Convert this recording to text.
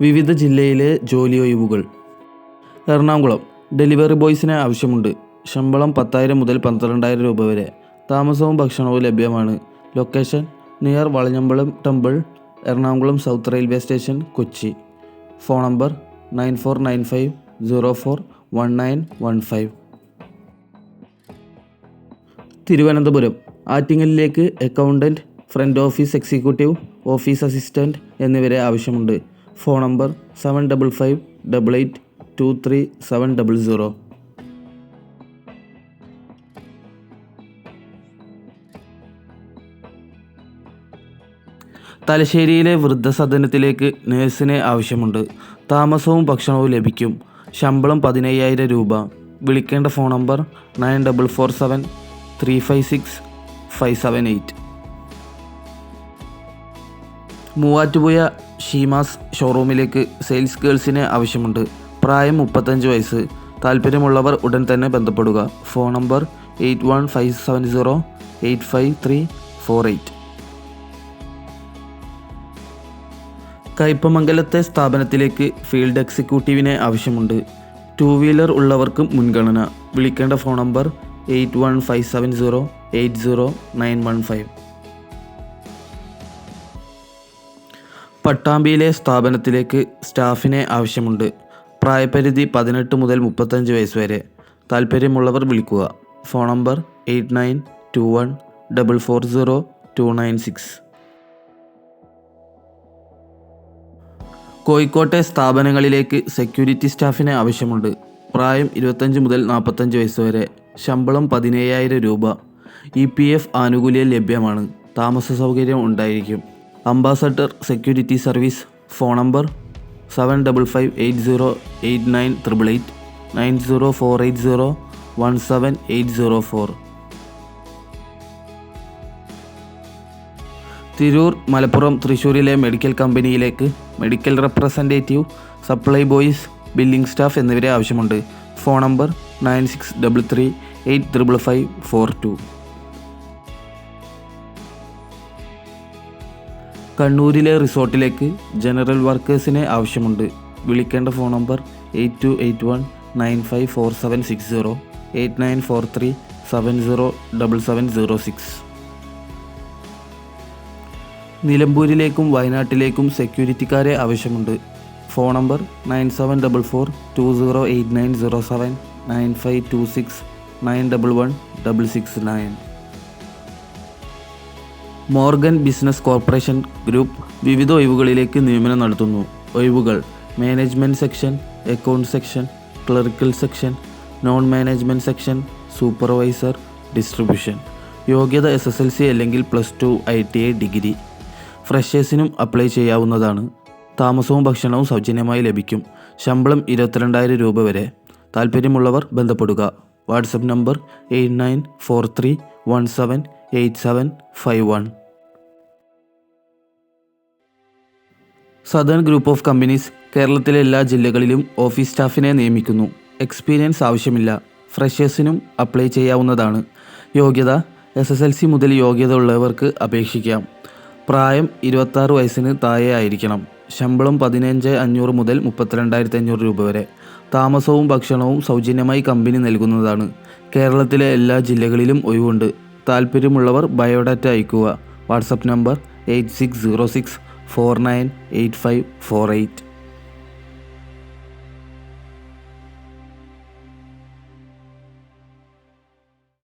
വിവിധ ജില്ലയിലെ ജോലി ഒഴിവുകൾ. എറണാകുളം. ഡെലിവറി ബോയ്സിന് ആവശ്യമുണ്ട്. ശമ്പളം പത്തായിരം മുതൽ പന്ത്രണ്ടായിരം രൂപ വരെ. താമസവും ഭക്ഷണവും ലഭ്യമാണ്. Location near Valanjambalam temple Ernakulam south railway station Kochi. Phone number nine four nine five zero four one nine one five. Thiruvananthapuram. ആറ്റിങ്ങലിലേക്ക് accountant front office executive office assistant എന്നിവരെ ആവശ്യമുണ്ട്. Phone number seven double five double eight two three seven double zero. തലശ്ശേരിയിലെ വൃദ്ധസദനത്തിലേക്ക് നേഴ്സിനെ ആവശ്യമുണ്ട്. താമസവും ഭക്ഷണവും ലഭിക്കും. ശമ്പളം പതിനയ്യായിരം രൂപ. വിളിക്കേണ്ട phone number nine double four seven three five six five seven eight. Muvattupuzha Sheemas ഷോറൂമിലേക്ക് sales ഗേൾസിനെ ആവശ്യമുണ്ട്. പ്രായം മുപ്പത്തഞ്ച് വയസ്സ്. താല്പര്യമുള്ളവർ ഉടൻ തന്നെ ബന്ധപ്പെടുക. Phone number eight one five seven zero eight five three four eight. കയ്പമംഗലത്തെ സ്ഥാപനത്തിലേക്ക് ഫീൽഡ് എക്സിക്യൂട്ടീവിനെ ആവശ്യമുണ്ട്. ടു വീലർ ഉള്ളവർക്കും മുൻഗണന. വിളിക്കേണ്ട phone number eight one five seven zero eight zero nine one five. പട്ടാമ്പിയിലെ സ്ഥാപനത്തിലേക്ക് സ്റ്റാഫിനെ ആവശ്യമുണ്ട്. പ്രായപരിധി പതിനെട്ട് മുതൽ മുപ്പത്തഞ്ച് വയസ്സ് വരെ. താല്പര്യമുള്ളവർ വിളിക്കുക. Phone number eight nine two one double four zero two nine six. കോഴിക്കോട്ടെ സ്ഥാപനങ്ങളിലേക്ക് സെക്യൂരിറ്റി സ്റ്റാഫിനെ ആവശ്യമുണ്ട്. പ്രായം ഇരുപത്തഞ്ച് മുതൽ നാൽപ്പത്തഞ്ച് വയസ്സ് വരെ. ശമ്പളം പതിനേഴായിരം രൂപ. ഇ പി എഫ് ആനുകൂല്യം ലഭ്യമാണ്. താമസ സൗകര്യം ഉണ്ടായിരിക്കും. Ambassador security service phone number seven double five eight zero eight nine triple eight nine zero four eight zero one seven eight zero four. Tirur Malappuram തൃശ്ശൂരിലെ മെഡിക്കൽ കമ്പനിയിലേക്ക് medical representative supply boys billing staff എന്നിവരെ ആവശ്യമുണ്ട്. Phone number nine six double three eight triple five four two. കണ്ണൂരിലെ റിസോർട്ടിലേക്ക് general വർക്കേഴ്സിനെ ആവശ്യമുണ്ട്. വിളിക്കേണ്ട phone number eight two eight one nine five four seven six zero eight nine four three seven zero double seven zero six. നിലമ്പൂരിലേക്കും വയനാട്ടിലേക്കും സെക്യൂരിറ്റിക്കാരെ ആവശ്യമുണ്ട്. Phone number nine seven double four two zero eight nine zero seven nine five two six nine double one double six nine. Morgan business corporation group വിവിധ ഒഴിവുകളിലേക്ക് നിയമനം നടത്തുന്നു. ഒഴിവുകൾ management section account section clerical section non management section supervisor distribution. യോഗ്യത S S L C അല്ലെങ്കിൽ plus two I T I degree. ഫ്രഷേഴ്സിനും apply ചെയ്യാവുന്നതാണ്. താമസവും ഭക്ഷണവും സൗജന്യമായി ലഭിക്കും. ശമ്പളം ഇരുപത്തിരണ്ടായിരം രൂപ വരെ. താല്പര്യമുള്ളവർ ബന്ധപ്പെടുക. WhatsApp number eight nine four three one seven eight seven five one. Southern group of companies കേരളത്തിലെ എല്ലാ ജില്ലകളിലും ഓഫീസ് സ്റ്റാഫിനെ നിയമിക്കുന്നു. എക്സ്പീരിയൻസ് ആവശ്യമില്ല. ഫ്രഷേഴ്സിനും അപ്ലൈ ചെയ്യാവുന്നതാണ്. യോഗ്യത എസ് എസ് എൽ സി മുതൽ യോഗ്യത ഉള്ളവർക്ക് അപേക്ഷിക്കാം. പ്രായം ഇരുപത്താറ് വയസ്സിന് താഴെ ആയിരിക്കണം. ശമ്പളം പതിനഞ്ച് അഞ്ഞൂറ് മുതൽ മുപ്പത്തിരണ്ടായിരത്തി അഞ്ഞൂറ് രൂപ വരെ. താമസവും ഭക്ഷണവും സൗജന്യമായി കമ്പനി നൽകുന്നതാണ്. കേരളത്തിലെ എല്ലാ ജില്ലകളിലും ഒഴിവുണ്ട്. താല്പര്യമുള്ളവർ ബയോഡാറ്റ അയക്കുക WhatsApp number eight six zero six four nine eight five four eight.